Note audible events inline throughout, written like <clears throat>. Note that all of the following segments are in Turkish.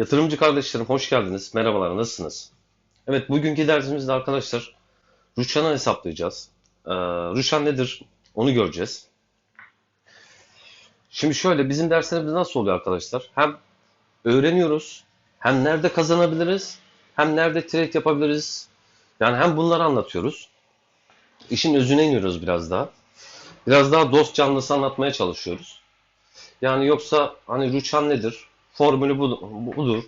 Yatırımcı kardeşlerim hoş geldiniz. Merhabalar, nasılsınız? Evet, bugünkü dersimizde arkadaşlar Rüçhan'ı hesaplayacağız. Ee, Rüçhan nedir? Onu göreceğiz. Şimdi şöyle, bizim derslerimiz nasıl oluyor arkadaşlar? Hem öğreniyoruz, hem nerede kazanabiliriz, hem nerede trade yapabiliriz. Yani hem bunları anlatıyoruz. İşin özüne iniyoruz biraz daha. Biraz daha dost canlısı anlatmaya çalışıyoruz. Yani yoksa hani Rüçhan nedir? Formülü bu- budur.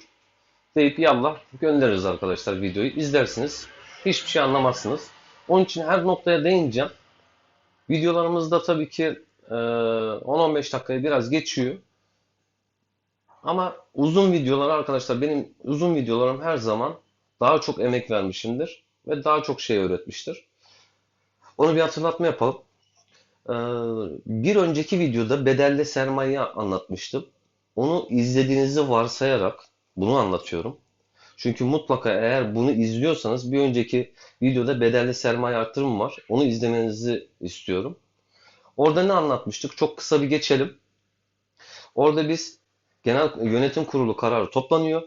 Deyip yallah göndeririz arkadaşlar videoyu. izlersiniz. Hiçbir şey anlamazsınız. Onun için her noktaya değineceğim. Videolarımızda tabii ki e, 10-15 dakikayı biraz geçiyor. Ama uzun videolar arkadaşlar benim uzun videolarım her zaman daha çok emek vermişimdir ve daha çok şey öğretmiştir. Onu bir hatırlatma yapalım. Ee, bir önceki videoda bedelli sermaye anlatmıştım. Onu izlediğinizi varsayarak bunu anlatıyorum. Çünkü mutlaka eğer bunu izliyorsanız bir önceki videoda bedelli sermaye artırımı var. Onu izlemenizi istiyorum. Orada ne anlatmıştık? Çok kısa bir geçelim. Orada biz genel yönetim kurulu kararı toplanıyor.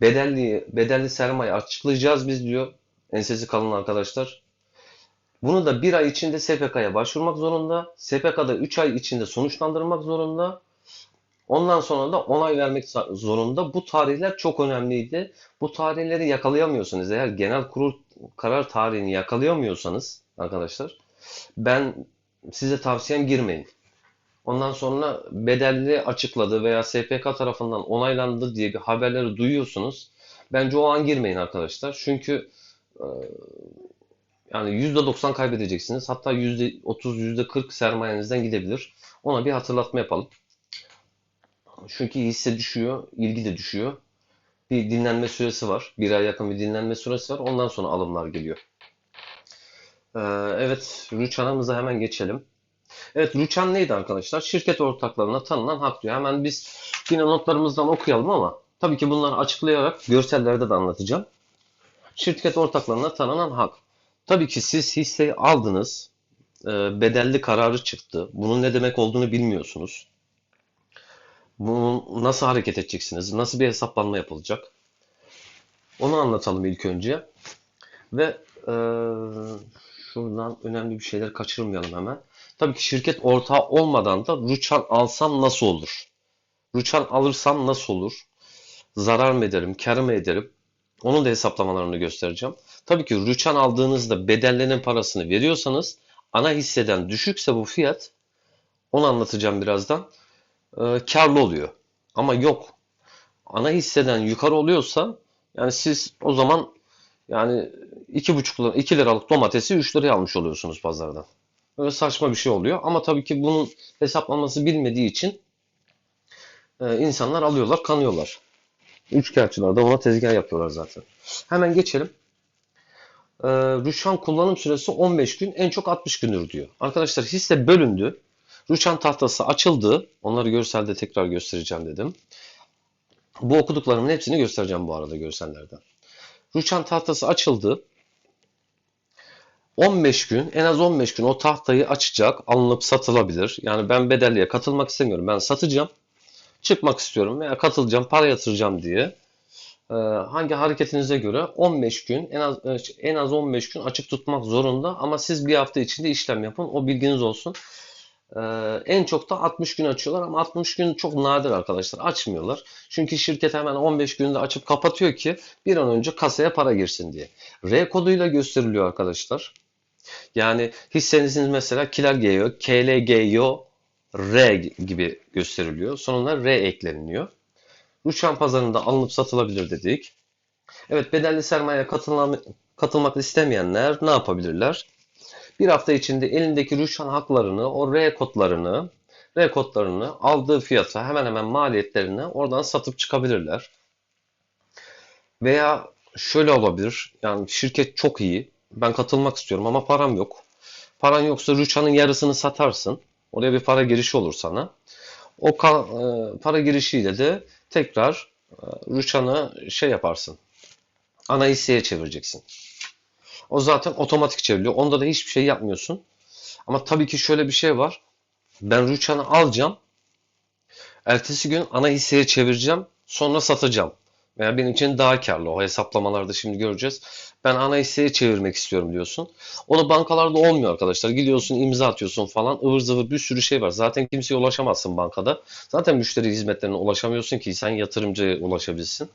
Bedelli bedelli sermaye açıklayacağız biz diyor. Ensesi kalın arkadaşlar. Bunu da bir ay içinde SPK'ya başvurmak zorunda. SPK'da 3 ay içinde sonuçlandırmak zorunda. Ondan sonra da onay vermek zorunda. Bu tarihler çok önemliydi. Bu tarihleri yakalayamıyorsanız, eğer genel kurul karar tarihini yakalayamıyorsanız arkadaşlar, ben size tavsiyem girmeyin. Ondan sonra bedelli açıkladı veya SPK tarafından onaylandı diye bir haberleri duyuyorsunuz. Bence o an girmeyin arkadaşlar. Çünkü e, yani %90 kaybedeceksiniz. Hatta %30, %40 sermayenizden gidebilir. Ona bir hatırlatma yapalım. Çünkü hisse düşüyor, ilgi de düşüyor. Bir dinlenme süresi var. Bir ay yakın bir dinlenme süresi var. Ondan sonra alımlar geliyor. Ee, evet, Rüçhan'ımıza hemen geçelim. Evet, Rüçhan neydi arkadaşlar? Şirket ortaklarına tanınan hak diyor. Hemen biz yine notlarımızdan okuyalım ama tabii ki bunları açıklayarak görsellerde de anlatacağım. Şirket ortaklarına tanınan hak. Tabii ki siz hisseyi aldınız, e, bedelli kararı çıktı. Bunun ne demek olduğunu bilmiyorsunuz. Bu nasıl hareket edeceksiniz? Nasıl bir hesaplanma yapılacak? Onu anlatalım ilk önce. Ve e, şuradan önemli bir şeyler kaçırmayalım hemen. Tabii ki şirket ortağı olmadan da Rüçhan alsam nasıl olur? Rüçhan alırsam nasıl olur? Zarar mı ederim, kar mı ederim? Onun da hesaplamalarını göstereceğim. Tabii ki rüçhan aldığınızda bedellenen parasını veriyorsanız ana hisseden düşükse bu fiyat onu anlatacağım birazdan e, karlı oluyor. Ama yok. Ana hisseden yukarı oluyorsa yani siz o zaman yani 2,5 lira 2 liralık domatesi 3 liraya almış oluyorsunuz pazardan. Böyle saçma bir şey oluyor. Ama tabii ki bunun hesaplanması bilmediği için e, insanlar alıyorlar, kanıyorlar. Üçkağıtçılar da ona tezgah yapıyorlar zaten. Hemen geçelim. Ee, Rüçhan kullanım süresi 15 gün, en çok 60 gündür diyor. Arkadaşlar hisse bölündü. Rüçhan tahtası açıldı. Onları görselde tekrar göstereceğim dedim. Bu okuduklarımın hepsini göstereceğim bu arada görsellerden. Rüçhan tahtası açıldı. 15 gün, en az 15 gün o tahtayı açacak, alınıp satılabilir. Yani ben bedelliye katılmak istemiyorum. Ben satacağım çıkmak istiyorum veya katılacağım, para yatıracağım diye e, hangi hareketinize göre 15 gün en az e, en az 15 gün açık tutmak zorunda ama siz bir hafta içinde işlem yapın. O bilginiz olsun. E, en çok da 60 gün açıyorlar ama 60 gün çok nadir arkadaşlar. Açmıyorlar. Çünkü şirket hemen 15 günde açıp kapatıyor ki bir an önce kasaya para girsin diye. R koduyla gösteriliyor arkadaşlar. Yani hissenizin mesela KILAGEO, KLGEO R gibi gösteriliyor. Sonuna R ekleniliyor. Rüçhan pazarında alınıp satılabilir dedik. Evet bedelli sermayeye katılmak istemeyenler ne yapabilirler? Bir hafta içinde elindeki rüçhan haklarını, o R kodlarını, R kodlarını aldığı fiyata hemen hemen maliyetlerini oradan satıp çıkabilirler. Veya şöyle olabilir. Yani şirket çok iyi. Ben katılmak istiyorum ama param yok. Paran yoksa rüçhanın yarısını satarsın. Oraya bir para girişi olur sana. O e, para girişiyle de tekrar e, rüçhanı şey yaparsın. Ana hisseye çevireceksin. O zaten otomatik çevriliyor. Onda da hiçbir şey yapmıyorsun. Ama tabii ki şöyle bir şey var. Ben rüçhanı alacağım. Ertesi gün ana hisseye çevireceğim. Sonra satacağım. Veya benim için daha karlı. O hesaplamalarda şimdi göreceğiz. Ben ana hisseye çevirmek istiyorum diyorsun. O da bankalarda olmuyor arkadaşlar. Gidiyorsun imza atıyorsun falan ıvır zıvır bir sürü şey var. Zaten kimseye ulaşamazsın bankada. Zaten müşteri hizmetlerine ulaşamıyorsun ki sen yatırımcıya ulaşabilsin.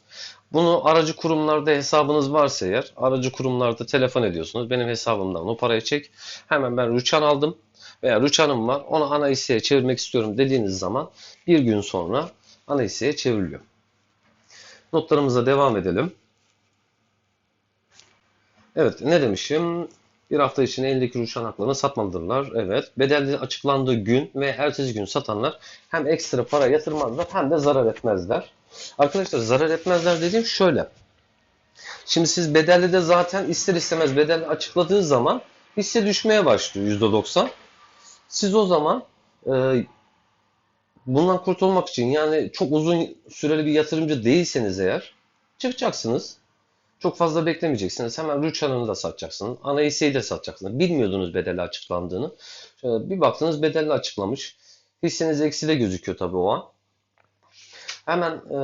Bunu aracı kurumlarda hesabınız varsa eğer aracı kurumlarda telefon ediyorsunuz. Benim hesabımdan o parayı çek. Hemen ben rüçhan aldım veya rüçhanım var. Onu ana hisseye çevirmek istiyorum dediğiniz zaman bir gün sonra ana hisseye çevriliyor. Notlarımıza devam edelim. Evet ne demişim? Bir hafta içinde eldeki rüçhan haklarını satmalıdırlar. Evet. Bedelli açıklandığı gün ve ertesi gün satanlar hem ekstra para yatırmazlar hem de zarar etmezler. Arkadaşlar zarar etmezler dediğim şöyle. Şimdi siz bedelli de zaten ister istemez bedelli açıkladığı zaman hisse düşmeye başlıyor %90. Siz o zaman e, bundan kurtulmak için yani çok uzun süreli bir yatırımcı değilseniz eğer çıkacaksınız. Çok fazla beklemeyeceksiniz. Hemen rüçhanını da satacaksınız. Ana hisseyi de satacaksınız. Bilmiyordunuz bedelli açıklandığını. Bir baktınız bedelli açıklamış. Hisseniz ekside gözüküyor tabii o an. Hemen e,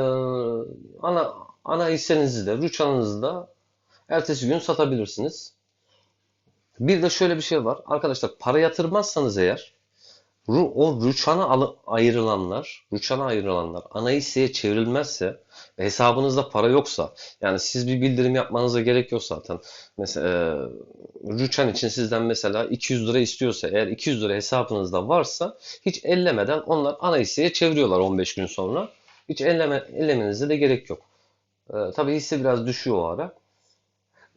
ana ana hissenizi de rüçhanınızı da ertesi gün satabilirsiniz. Bir de şöyle bir şey var. Arkadaşlar para yatırmazsanız eğer ru- o rüçhana alı- ayrılanlar, rüçhana ayrılanlar ana hisseye çevrilmezse hesabınızda para yoksa yani siz bir bildirim yapmanıza gerek yok zaten. Mesela e, rüçhan için sizden mesela 200 lira istiyorsa eğer 200 lira hesabınızda varsa hiç ellemeden onlar ana hisseye çeviriyorlar 15 gün sonra. Hiç elleme, ellemenize de gerek yok. E, tabii hisse biraz düşüyor o ara.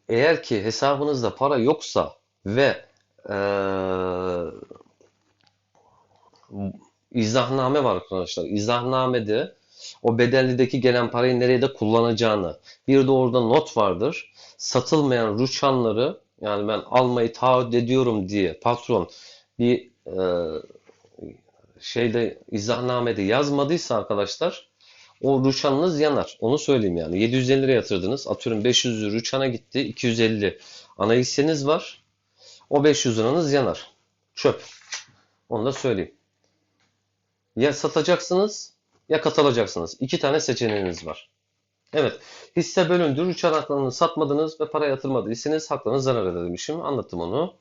Eğer ki hesabınızda para yoksa ve e, izahname var arkadaşlar. İzahnamede o bedellideki gelen parayı nereye de kullanacağını. Bir de orada not vardır. Satılmayan rüçhanları yani ben almayı taahhüt ediyorum diye patron bir e, şeyde izahnamede yazmadıysa arkadaşlar o rüçhanınız yanar. Onu söyleyeyim yani. 750 lira yatırdınız. Atıyorum 500 lira rüçhana gitti. 250 ana hisseniz var. O 500 liranız yanar. Çöp. Onu da söyleyeyim. Ya satacaksınız ya katılacaksınız. İki tane seçeneğiniz var. Evet. Hisse bölündü. Rüçhan haklarını satmadınız ve para yatırmadıysanız haklarınız zarar eder demişim. Anlattım onu.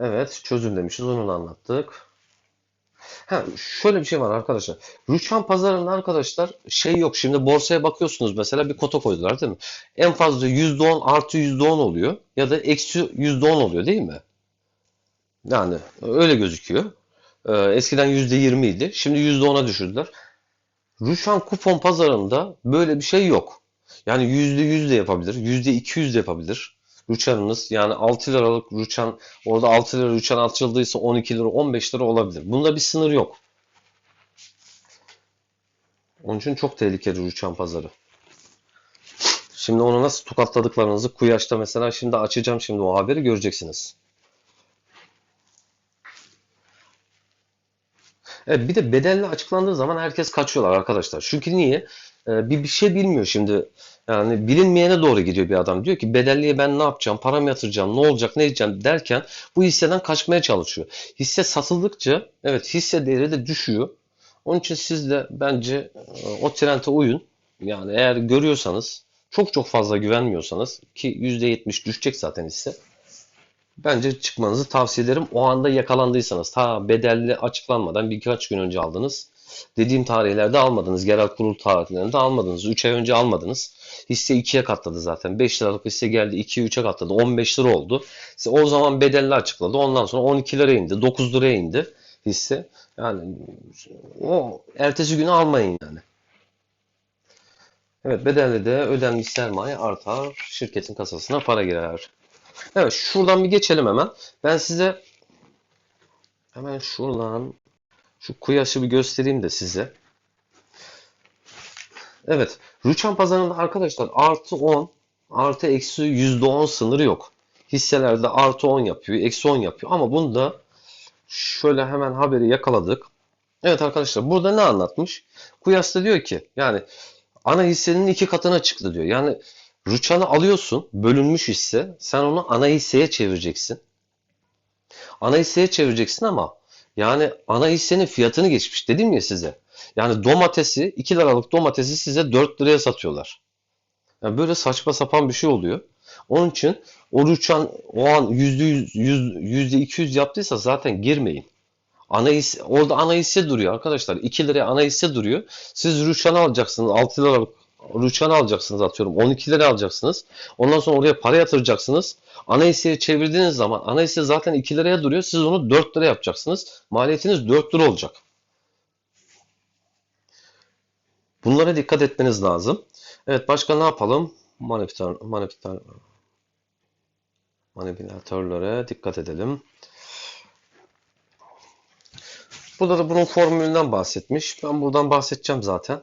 Evet. Çözüm demişiz. Onu da anlattık. Ha, şöyle bir şey var arkadaşlar. Rüçhan pazarında arkadaşlar şey yok. Şimdi borsaya bakıyorsunuz mesela bir kota koydular değil mi? En fazla %10 artı %10 oluyor. Ya da eksi %10 oluyor değil mi? Yani öyle gözüküyor. Ee, eskiden %20 idi. Şimdi %10'a düşürdüler. Rüçhan kupon pazarında böyle bir şey yok. Yani %100 de yapabilir. %200 de yapabilir. Rüçhanınız yani 6 liralık rüçhan orada 6 lira rüçhan açıldıysa 12 lira 15 lira olabilir. Bunda bir sınır yok. Onun için çok tehlikeli rüçhan pazarı. Şimdi onu nasıl tokatladıklarınızı Kuyaş'ta mesela şimdi açacağım şimdi o haberi göreceksiniz. Evet, bir de bedelli açıklandığı zaman herkes kaçıyorlar arkadaşlar. Çünkü niye? Ee, bir bir şey bilmiyor şimdi. Yani bilinmeyene doğru gidiyor bir adam. Diyor ki bedelliye ben ne yapacağım, para yatıracağım, ne olacak, ne edeceğim derken bu hisseden kaçmaya çalışıyor. Hisse satıldıkça evet hisse değeri de düşüyor. Onun için siz de bence e, o trende uyun. Yani eğer görüyorsanız çok çok fazla güvenmiyorsanız ki %70 düşecek zaten hisse. Bence çıkmanızı tavsiye ederim. O anda yakalandıysanız ta bedelli açıklanmadan birkaç gün önce aldınız. Dediğim tarihlerde almadınız. Genel kurul tarihlerinde almadınız. 3 ay önce almadınız. Hisse 2'ye katladı zaten. 5 liralık hisse geldi 2'ye 3'e katladı. 15 lira oldu. İşte o zaman bedelli açıkladı. Ondan sonra 12 liraya indi. 9 liraya indi hisse. Yani o ertesi günü almayın yani. Evet bedelli de ödenmiş sermaye artar. Şirketin kasasına para girer. Evet şuradan bir geçelim hemen. Ben size hemen şuradan şu kuyaşı bir göstereyim de size. Evet. Rüçhan pazarında arkadaşlar artı 10 artı eksi %10 sınırı yok. Hisselerde artı 10 yapıyor. Eksi 10 yapıyor. Ama bunda şöyle hemen haberi yakaladık. Evet arkadaşlar burada ne anlatmış? Kuyas da diyor ki yani ana hissenin iki katına çıktı diyor. Yani Rüçhan'ı alıyorsun, bölünmüş hisse. Sen onu ana hisseye çevireceksin. Ana hisseye çevireceksin ama yani ana hissenin fiyatını geçmiş dedim ya size. Yani domatesi 2 liralık domatesi size 4 liraya satıyorlar. Yani böyle saçma sapan bir şey oluyor. Onun için o rüçhan o an %100, yüzde 200 yaptıysa zaten girmeyin. Ana hisse, orada ana hisse duruyor arkadaşlar. 2 liraya ana hisse duruyor. Siz rüçhan alacaksınız. 6 liralık rüçhan alacaksınız atıyorum. 12 lira alacaksınız. Ondan sonra oraya para yatıracaksınız. Ana hisseye çevirdiğiniz zaman ana hisse zaten 2 liraya duruyor. Siz onu 4 lira yapacaksınız. Maliyetiniz 4 lira olacak. Bunlara dikkat etmeniz lazım. Evet başka ne yapalım? Manipülatör, manipülatör, manipülatörlere dikkat edelim. Burada da bunun formülünden bahsetmiş. Ben buradan bahsedeceğim zaten.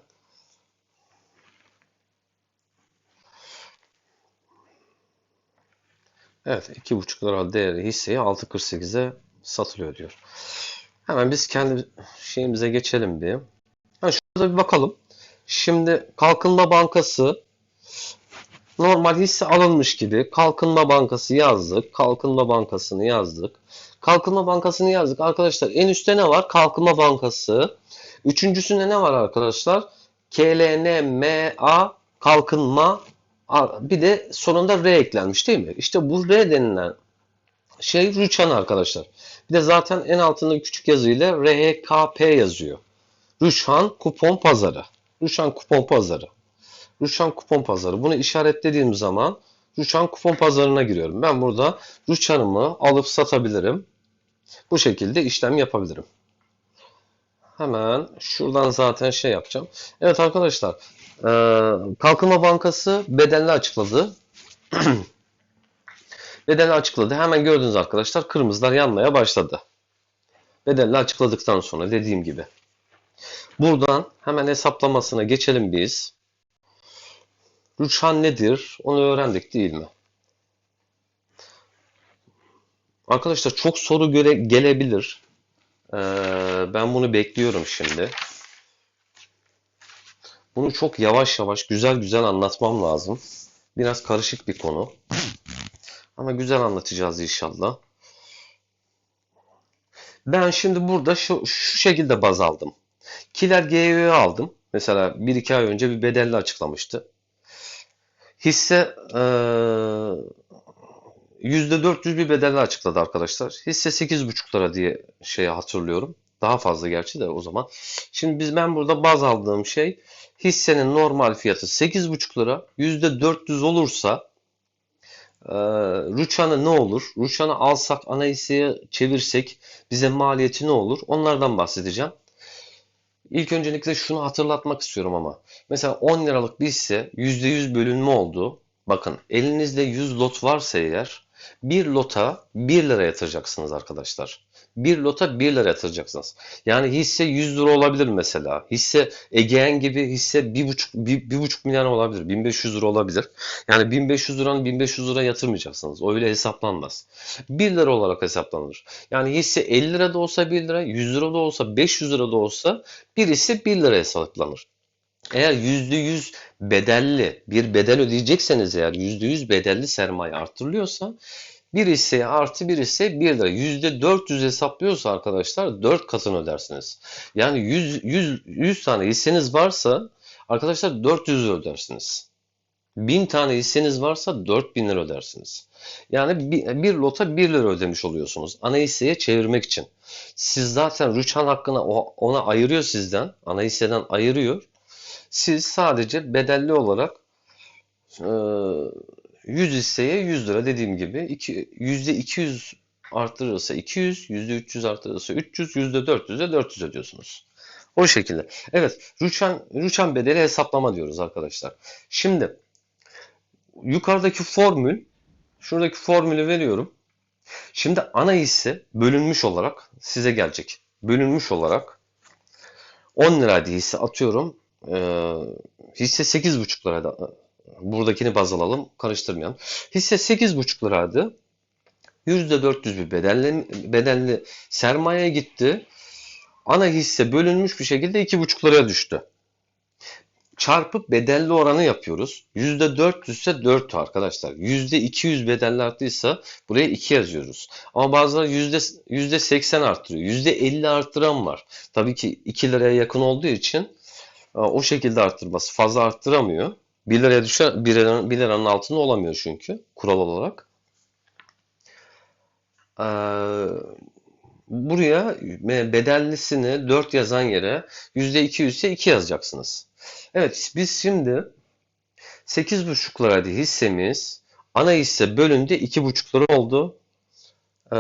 Evet 2,5 lira değerli hisseyi 6.48'e satılıyor diyor. Hemen biz kendi şeyimize geçelim bir. Ha, şurada bir bakalım. Şimdi Kalkınma Bankası normal hisse alınmış gibi Kalkınma Bankası yazdık. Kalkınma Bankası'nı yazdık. Kalkınma Bankası'nı yazdık. Arkadaşlar en üstte ne var? Kalkınma Bankası. Üçüncüsünde ne var arkadaşlar? KLNMA Kalkınma bir de sonunda R eklenmiş değil mi? İşte bu R denilen şey rüçhan arkadaşlar. Bir de zaten en altında küçük yazıyla RHKP yazıyor. Rüçhan Kupon Pazarı. Rüçhan Kupon Pazarı. Rüçhan Kupon Pazarı. Bunu işaretlediğim zaman Rüçhan Kupon Pazarı'na giriyorum. Ben burada Rüçhan'ımı alıp satabilirim. Bu şekilde işlem yapabilirim. Hemen şuradan zaten şey yapacağım. Evet arkadaşlar. Kalkınma Bankası bedelli açıkladı. <clears throat> bedelli açıkladı. Hemen gördünüz arkadaşlar kırmızılar yanmaya başladı. Bedelli açıkladıktan sonra dediğim gibi. Buradan hemen hesaplamasına geçelim biz. Rüçhan nedir? Onu öğrendik değil mi? Arkadaşlar çok soru göre gelebilir. Ee, ben bunu bekliyorum şimdi. Bunu çok yavaş yavaş, güzel güzel anlatmam lazım. Biraz karışık bir konu. Ama güzel anlatacağız inşallah. Ben şimdi burada şu, şu şekilde baz aldım. Kiler GEO'yu aldım. Mesela 1-2 ay önce bir bedelli açıklamıştı. Hisse ee, %400 bir bedelli açıkladı arkadaşlar. Hisse 8,5 lira diye şey hatırlıyorum. Daha fazla gerçi de o zaman. Şimdi biz ben burada baz aldığım şey hissenin normal fiyatı 8,5 lira. %400 olursa e, Rüçhan'ı ne olur? Rüçhan'ı alsak ana hisseye çevirsek bize maliyeti ne olur? Onlardan bahsedeceğim. İlk öncelikle şunu hatırlatmak istiyorum ama. Mesela 10 liralık bir hisse %100 bölünme oldu. Bakın elinizde 100 lot varsa eğer bir lota 1 lira yatıracaksınız arkadaşlar. Bir lota 1 lira yatıracaksınız. Yani hisse 100 lira olabilir mesela. Hisse Egean gibi hisse 1,5 1,5 milyar olabilir. 1500 lira olabilir. Yani 1500 liranın 1500 lira yatırmayacaksınız. Öyle hesaplanmaz. 1 lira olarak hesaplanır. Yani hisse 50 lira da olsa 1 lira, 100 lira da olsa, 500 lira da olsa bir hisse 1 lira hesaplanır. Eğer %100 bedelli bir bedel ödeyecekseniz eğer %100 bedelli sermaye artırılıyorsa bir hisseye artı bir hisse 1 lira. %400 hesaplıyorsa arkadaşlar 4 katını ödersiniz. Yani 100, 100, 100 tane hisseniz varsa arkadaşlar 400 lira ödersiniz. 1000 tane hisseniz varsa 4000 lira ödersiniz. Yani bir, bir lota 1 lira ödemiş oluyorsunuz. Ana hisseye çevirmek için. Siz zaten rüçhan hakkını ona ayırıyor sizden. Ana hisseden ayırıyor. Siz sadece bedelli olarak 100 hisseye 100 lira dediğim gibi iki, %200 artırırsa 200, %300 artırırsa 300, %400'e 400 ödüyorsunuz. O şekilde. Evet, rüçhan, rüçhan bedeli hesaplama diyoruz arkadaşlar. Şimdi yukarıdaki formül, şuradaki formülü veriyorum. Şimdi ana hisse bölünmüş olarak size gelecek. Bölünmüş olarak 10 lira hisse atıyorum. Ee, hisse 8,5 lirada buradakini baz alalım, karıştırmayalım. Hisse 8,5 liraydı. %400 bir bedelli, bedelli sermaye gitti. Ana hisse bölünmüş bir şekilde 2,5 liraya düştü. çarpı bedelli oranı yapıyoruz. %400 ise 4 arkadaşlar. %200 bedelli arttıysa buraya 2 yazıyoruz. Ama bazıları yüzde 80 arttırıyor. %50 arttıran var. Tabii ki 2 liraya yakın olduğu için e, o şekilde arttırması fazla arttıramıyor. 1 liraya düşer 1 liranın, 1 liranın altında olamıyor çünkü kural olarak. Ee, buraya bedellisini 4 yazan yere %200 ise 2 yazacaksınız. Evet biz şimdi 8,5 liraydı hissemiz. Ana hisse bölündü 2,5 lira oldu. Ee,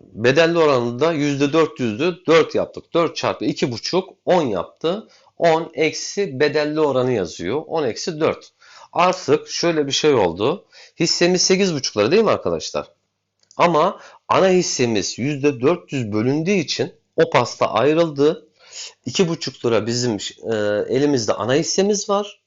bedelli oranında %400'dü. 4 yaptık. 4 çarpı 2,5 10 yaptı. 10 eksi bedelli oranı yazıyor. 10 eksi 4. Artık şöyle bir şey oldu. Hissemiz 8,5 lira değil mi arkadaşlar? Ama ana hissemiz %400 bölündüğü için o pasta ayrıldı. 2,5 lira bizim e, elimizde ana hissemiz var.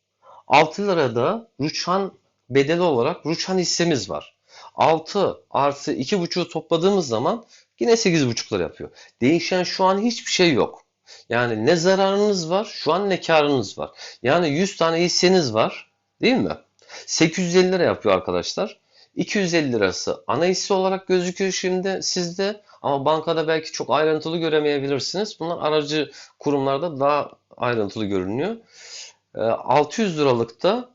6 lirada rüçhan bedeli olarak rüçhan hissemiz var. 6 artı 2,5'u topladığımız zaman yine 8,5 lira yapıyor. Değişen şu an hiçbir şey yok. Yani ne zararınız var şu an ne karınız var. Yani 100 tane hisseniz var değil mi? 850 lira yapıyor arkadaşlar. 250 lirası ana hisse olarak gözüküyor şimdi sizde ama bankada belki çok ayrıntılı göremeyebilirsiniz. Bunlar aracı kurumlarda daha ayrıntılı görünüyor. 600 liralıkta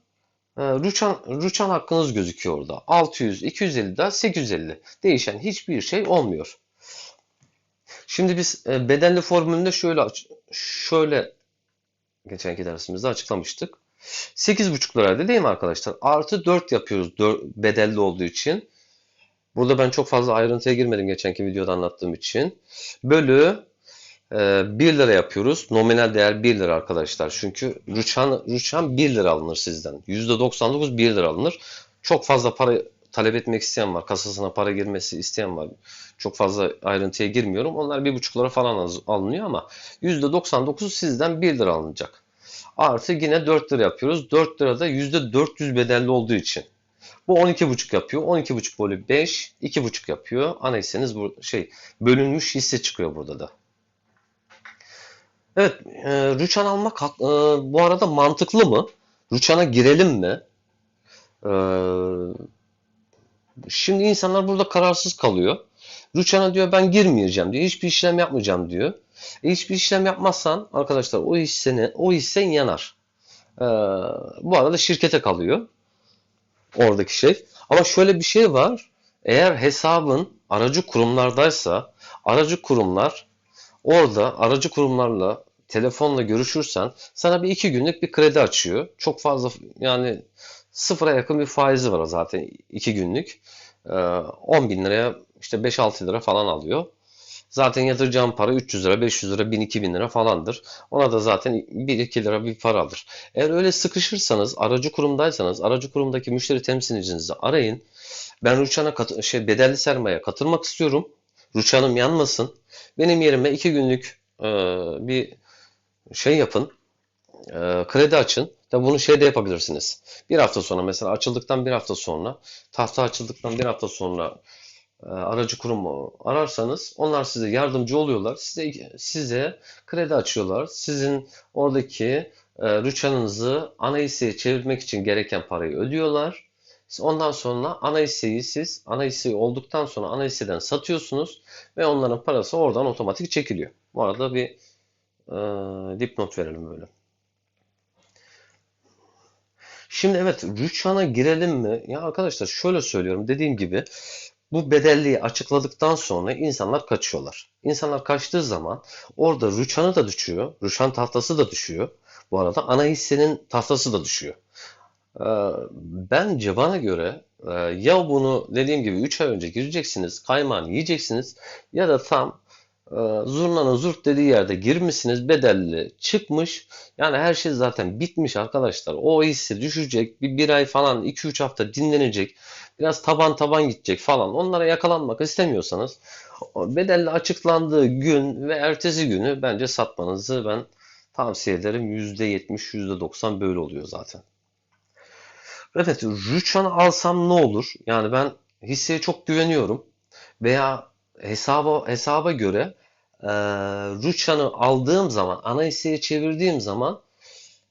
rüçhan, rüçhan hakkınız gözüküyor orada. 600, 250 daha 850. Değişen hiçbir şey olmuyor. Şimdi biz e, bedelli formülünde şöyle şöyle geçenki dersimizde açıklamıştık. 8,5 liraydı değil mi arkadaşlar? Artı 4 yapıyoruz 4, bedelli olduğu için. Burada ben çok fazla ayrıntıya girmedim geçenki videoda anlattığım için. Bölü e, 1 lira yapıyoruz. Nominal değer 1 lira arkadaşlar. Çünkü rüçhan, rüçhan 1 lira alınır sizden. %99 1 lira alınır. Çok fazla para talep etmek isteyen var. Kasasına para girmesi isteyen var. Çok fazla ayrıntıya girmiyorum. Onlar 1,5 lira falan alınıyor ama %99 sizden 1 lira alınacak. Artı yine 4 lira yapıyoruz. 4 lira da %400 bedelli olduğu için. Bu 12,5 yapıyor. 12,5 bölü 5 2,5 yapıyor. Ana hisseniz bu şey bölünmüş hisse çıkıyor burada da. Evet, e, rüçhan almak e, bu arada mantıklı mı? Rüçhana girelim mi? E, şimdi insanlar burada kararsız kalıyor. Rüçhana diyor ben girmeyeceğim diyor. Hiçbir işlem yapmayacağım diyor. E, hiçbir işlem yapmazsan arkadaşlar o hisseni o hissen yanar. E, bu arada şirkete kalıyor oradaki şey. Ama şöyle bir şey var. Eğer hesabın aracı kurumlardaysa aracı kurumlar orada aracı kurumlarla telefonla görüşürsen sana bir iki günlük bir kredi açıyor. Çok fazla yani sıfıra yakın bir faizi var zaten iki günlük. 10 ee, bin liraya işte 5-6 lira falan alıyor. Zaten yatıracağım para 300 lira, 500 lira, 1000, 2000 lira falandır. Ona da zaten 1-2 lira bir para alır. Eğer öyle sıkışırsanız, aracı kurumdaysanız, aracı kurumdaki müşteri temsilcinizi arayın. Ben Rüçhan'a şey, bedelli sermaye katılmak istiyorum. Rüçhan'ım yanmasın. Benim yerime 2 günlük e, bir şey yapın. E, kredi açın. Tabi bunu şeyde yapabilirsiniz. Bir hafta sonra mesela açıldıktan bir hafta sonra, tahta açıldıktan bir hafta sonra e, aracı kurumu ararsanız onlar size yardımcı oluyorlar. Size size kredi açıyorlar. Sizin oradaki e, rüçhanınızı ana hisseye çevirmek için gereken parayı ödüyorlar. Ondan sonra ana hisseyi siz ana hisseyi olduktan sonra ana hisseden satıyorsunuz ve onların parası oradan otomatik çekiliyor. Bu arada bir e, dipnot verelim böyle. Şimdi evet rüçhana girelim mi? Ya arkadaşlar şöyle söylüyorum dediğim gibi bu bedelliği açıkladıktan sonra insanlar kaçıyorlar. İnsanlar kaçtığı zaman orada rüçhanı da düşüyor. Rüçhan tahtası da düşüyor. Bu arada ana hissenin tahtası da düşüyor. Ee, bence bana göre e, ya bunu dediğim gibi 3 ay önce gireceksiniz, kaymağını yiyeceksiniz ya da tam zurnanın zurt dediği yerde girmişsiniz bedelli çıkmış. Yani her şey zaten bitmiş arkadaşlar. O hisse düşecek. Bir, bir ay falan 2-3 hafta dinlenecek. Biraz taban taban gidecek falan. Onlara yakalanmak istemiyorsanız bedelli açıklandığı gün ve ertesi günü bence satmanızı ben tavsiye ederim. %70, %90 böyle oluyor zaten. Evet, rüçhanı alsam ne olur? Yani ben hisseye çok güveniyorum. Veya hesaba, hesaba göre e, rüçhanı aldığım zaman, ana hisseye çevirdiğim zaman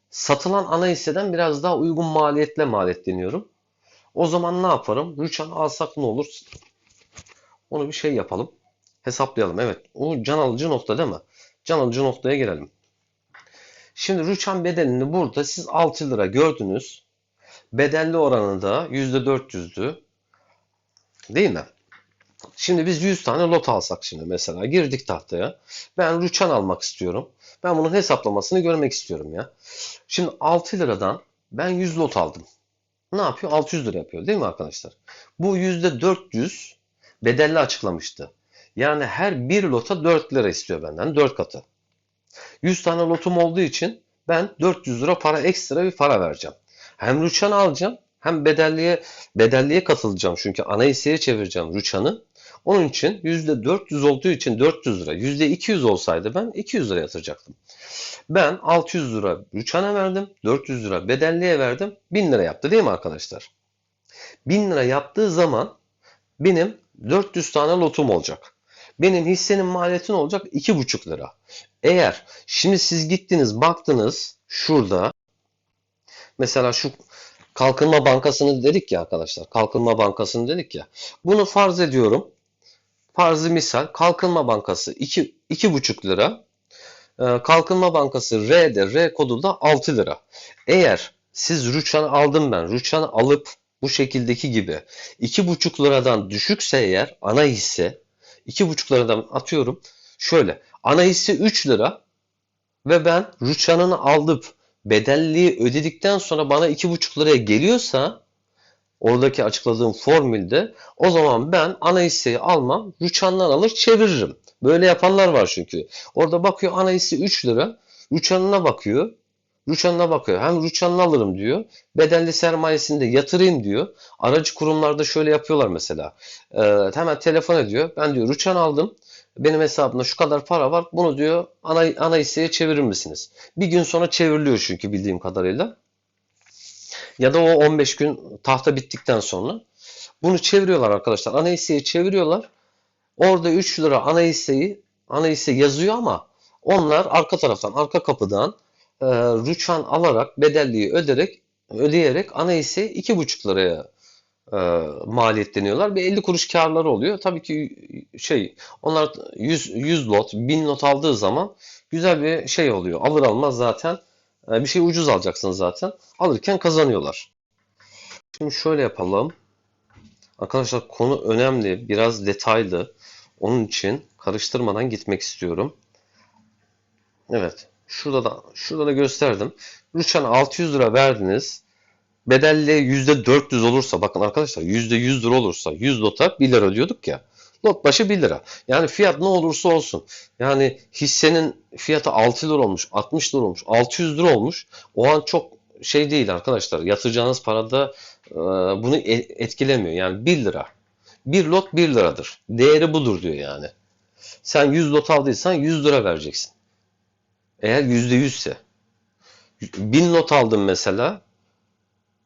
satılan ana hisseden biraz daha uygun maliyetle maliyetleniyorum. O zaman ne yaparım? Rüçhan alsak ne olur? Onu bir şey yapalım. Hesaplayalım. Evet. O can alıcı nokta değil mi? Can alıcı noktaya gelelim. Şimdi rüçhan bedelini burada siz 6 lira gördünüz. Bedelli oranı da %400'dü. Değil mi? Şimdi biz 100 tane lot alsak şimdi mesela girdik tahtaya. Ben rüçhan almak istiyorum. Ben bunun hesaplamasını görmek istiyorum ya. Şimdi 6 liradan ben 100 lot aldım. Ne yapıyor? 600 lira yapıyor değil mi arkadaşlar? Bu %400 bedelli açıklamıştı. Yani her bir lota 4 lira istiyor benden. 4 katı. 100 tane lotum olduğu için ben 400 lira para ekstra bir para vereceğim. Hem rüçhan alacağım hem bedelliye bedelliye katılacağım. Çünkü ana hisseye çevireceğim rüçhanı. Onun için %400 olduğu için 400 lira. %200 olsaydı ben 200 lira yatıracaktım. Ben 600 lira rüçhana verdim. 400 lira bedelliye verdim. 1000 lira yaptı değil mi arkadaşlar? 1000 lira yaptığı zaman benim 400 tane lotum olacak. Benim hissenin maliyeti olacak? 2,5 lira. Eğer şimdi siz gittiniz baktınız şurada mesela şu Kalkınma Bankası'nı dedik ya arkadaşlar. Kalkınma Bankası'nı dedik ya. Bunu farz ediyorum. Farzı misal Kalkınma Bankası 2 2,5 lira. Ee, Kalkınma Bankası R'de R kodu da 6 lira. Eğer siz rüçhanı aldım ben. Rüçhanı alıp bu şekildeki gibi 2,5 liradan düşükse eğer ana hisse 2,5 liradan atıyorum. Şöyle ana hisse 3 lira ve ben rüçhanını aldım bedelliği ödedikten sonra bana 2,5 liraya geliyorsa oradaki açıkladığım formülde o zaman ben ana hisseyi almam, rüçhandan alır çeviririm. Böyle yapanlar var çünkü. Orada bakıyor ana hisse 3 lira, rüçhanına bakıyor. Rüçhanına bakıyor. Hem rüçhanını alırım diyor. Bedelli sermayesini de yatırayım diyor. Aracı kurumlarda şöyle yapıyorlar mesela. Ee, hemen telefon ediyor. Ben diyor rüçhan aldım. Benim hesabımda şu kadar para var. Bunu diyor ana, ana hisseye çevirir misiniz? Bir gün sonra çevriliyor çünkü bildiğim kadarıyla. Ya da o 15 gün tahta bittikten sonra. Bunu çeviriyorlar arkadaşlar. Ana hisseye çeviriyorlar. Orada 3 lira ana hisseyi ana hisse yazıyor ama onlar arka taraftan, arka kapıdan e, rüçhan alarak, bedelliği öderek, ödeyerek ana hisseyi 2,5 liraya e, maliyetleniyorlar ve 50 kuruş karları oluyor. Tabii ki şey onlar 100, 100 lot, 1000 lot aldığı zaman güzel bir şey oluyor. Alır almaz zaten bir şey ucuz alacaksın zaten. Alırken kazanıyorlar. Şimdi şöyle yapalım. Arkadaşlar konu önemli, biraz detaylı. Onun için karıştırmadan gitmek istiyorum. Evet. Şurada da şurada da gösterdim. Rüçhan 600 lira verdiniz. Bedelli %400 olursa bakın arkadaşlar %100 lira olursa 100 lota 1 lira diyorduk ya. Lot başı 1 lira. Yani fiyat ne olursa olsun. Yani hissenin fiyatı 6 lira olmuş, 60 lira olmuş, 600 lira olmuş. O an çok şey değil arkadaşlar. Yatıracağınız parada e, bunu e, etkilemiyor. Yani 1 lira. Bir lot 1 liradır. Değeri budur diyor yani. Sen 100 lot aldıysan 100 lira vereceksin. Eğer %100 ise. 1000 lot aldın mesela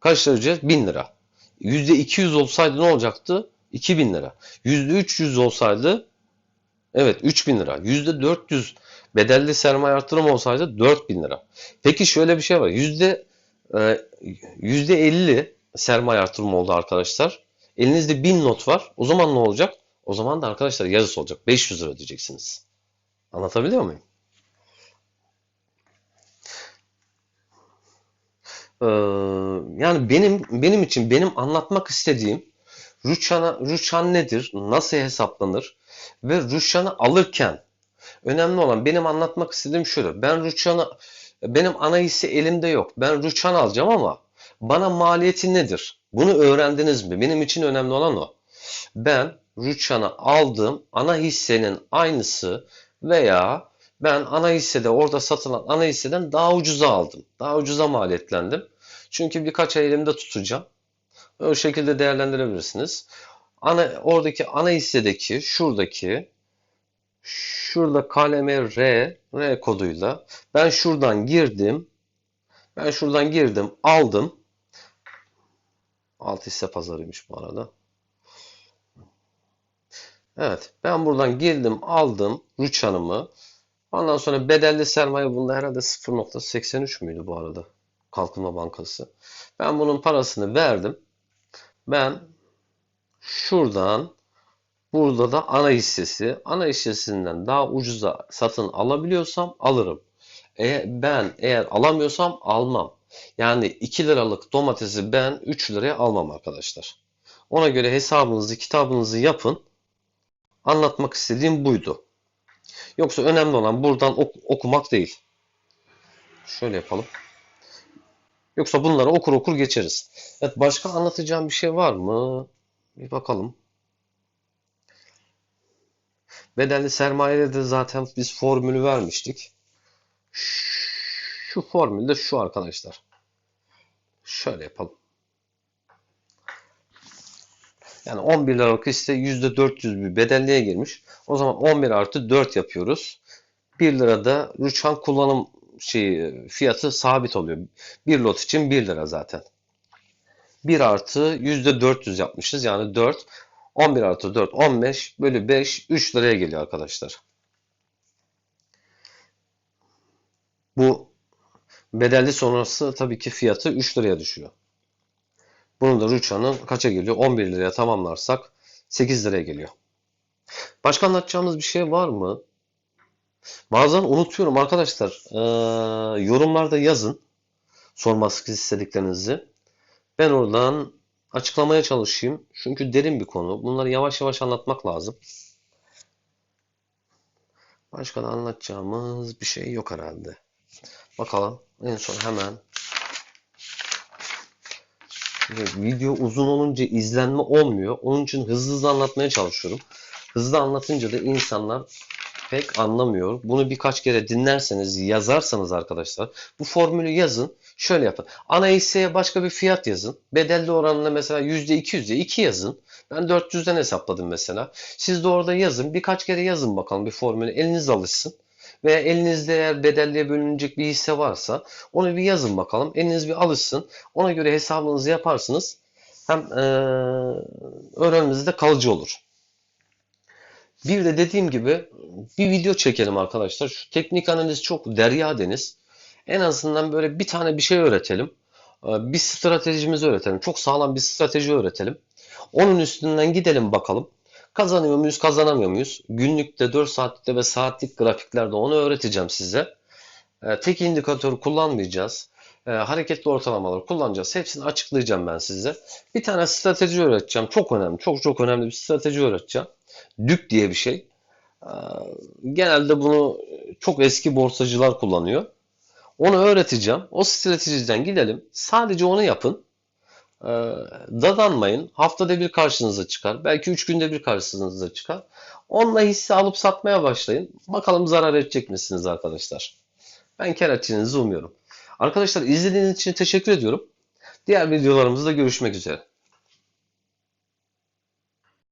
Kaç lira ödeyeceğiz? 1000 lira. %200 olsaydı ne olacaktı? 2000 lira. %300 olsaydı evet 3000 lira. %400 bedelli sermaye artırım olsaydı 4000 lira. Peki şöyle bir şey var. Yüzde 50 sermaye artırım oldu arkadaşlar. Elinizde 1000 not var. O zaman ne olacak? O zaman da arkadaşlar yarısı olacak. 500 lira ödeyeceksiniz. Anlatabiliyor muyum? Ee, yani benim benim için benim anlatmak istediğim rüçhana, rüçhan nedir, nasıl hesaplanır ve rüçhanı alırken önemli olan benim anlatmak istediğim şudur. Ben rüçhanı benim ana hisse elimde yok. Ben rüçhan alacağım ama bana maliyeti nedir? Bunu öğrendiniz mi? Benim için önemli olan o. Ben rüçhanı aldım. Ana hissenin aynısı veya ben ana hissede orada satılan ana hisseden daha ucuza aldım. Daha ucuza maliyetlendim. Çünkü birkaç ay elimde tutacağım. O şekilde değerlendirebilirsiniz. Ana, oradaki ana hissedeki şuradaki şurada kaleme R, R koduyla ben şuradan girdim. Ben şuradan girdim, aldım. Alt hisse pazarıymış bu arada. Evet, ben buradan girdim, aldım rüçhanımı. Ondan sonra bedelli sermaye bunda herhalde 0.83 müydü bu arada? Kalkınma Bankası. Ben bunun parasını verdim. Ben şuradan burada da ana hissesi ana hissesinden daha ucuza satın alabiliyorsam alırım. E, ben eğer alamıyorsam almam. Yani 2 liralık domatesi ben 3 liraya almam arkadaşlar. Ona göre hesabınızı kitabınızı yapın. Anlatmak istediğim buydu. Yoksa önemli olan buradan ok- okumak değil. Şöyle yapalım. Yoksa bunları okur okur geçeriz. Evet başka anlatacağım bir şey var mı? Bir bakalım. Bedelli sermayede de zaten biz formülü vermiştik. Şu formül de şu arkadaşlar. Şöyle yapalım. Yani 11 liralık hisse %400 bir bedelliğe girmiş. O zaman 11 artı 4 yapıyoruz. 1 lirada rüçhan kullanım şeyi fiyatı sabit oluyor. Bir lot için 1 lira zaten. 1 artı %400 yapmışız. Yani 4. 11 artı 4 15 bölü 5 3 liraya geliyor arkadaşlar. Bu bedelli sonrası tabii ki fiyatı 3 liraya düşüyor. Bunun da rüçhanı kaça geliyor? 11 liraya tamamlarsak 8 liraya geliyor. Başka anlatacağımız bir şey var mı? Bazen unutuyorum arkadaşlar. Ee, yorumlarda yazın. Sormak istediklerinizi. Ben oradan açıklamaya çalışayım. Çünkü derin bir konu. Bunları yavaş yavaş anlatmak lazım. Başka da anlatacağımız bir şey yok herhalde. Bakalım. En son hemen. Video uzun olunca izlenme olmuyor. Onun için hızlı hızlı anlatmaya çalışıyorum. Hızlı anlatınca da insanlar pek anlamıyor. Bunu birkaç kere dinlerseniz, yazarsanız arkadaşlar, bu formülü yazın. Şöyle yapın. Ana hisseye başka bir fiyat yazın. Bedelli oranına mesela %200 diye 2 yazın. Ben 400'den hesapladım mesela. Siz de orada yazın. Birkaç kere yazın bakalım bir formülü. Eliniz alışsın. Veya elinizde eğer bedelliye bölünecek bir hisse varsa onu bir yazın bakalım. Eliniz bir alışsın. Ona göre hesabınızı yaparsınız. Hem eee öğrenmenizde kalıcı olur. Bir de dediğim gibi bir video çekelim arkadaşlar. Şu teknik analiz çok derya deniz. En azından böyle bir tane bir şey öğretelim. Ee, Bir stratejimizi öğretelim. Çok sağlam bir strateji öğretelim. Onun üstünden gidelim bakalım. Kazanıyor muyuz, kazanamıyor muyuz? Günlükte, 4 saatlikte ve saatlik grafiklerde onu öğreteceğim size. Ee, Tek indikatör kullanmayacağız. Ee, Hareketli ortalamaları kullanacağız. Hepsini açıklayacağım ben size. Bir tane strateji öğreteceğim. Çok önemli, çok çok önemli bir strateji öğreteceğim. Dük diye bir şey. Genelde bunu çok eski borsacılar kullanıyor. Onu öğreteceğim. O stratejiden gidelim. Sadece onu yapın. Ee, dadanmayın. Haftada bir karşınıza çıkar. Belki 3 günde bir karşınıza çıkar. Onunla hisse alıp satmaya başlayın. Bakalım zarar edecek misiniz arkadaşlar? Ben kar edeceğinizi umuyorum. Arkadaşlar izlediğiniz için teşekkür ediyorum. Diğer videolarımızda görüşmek üzere.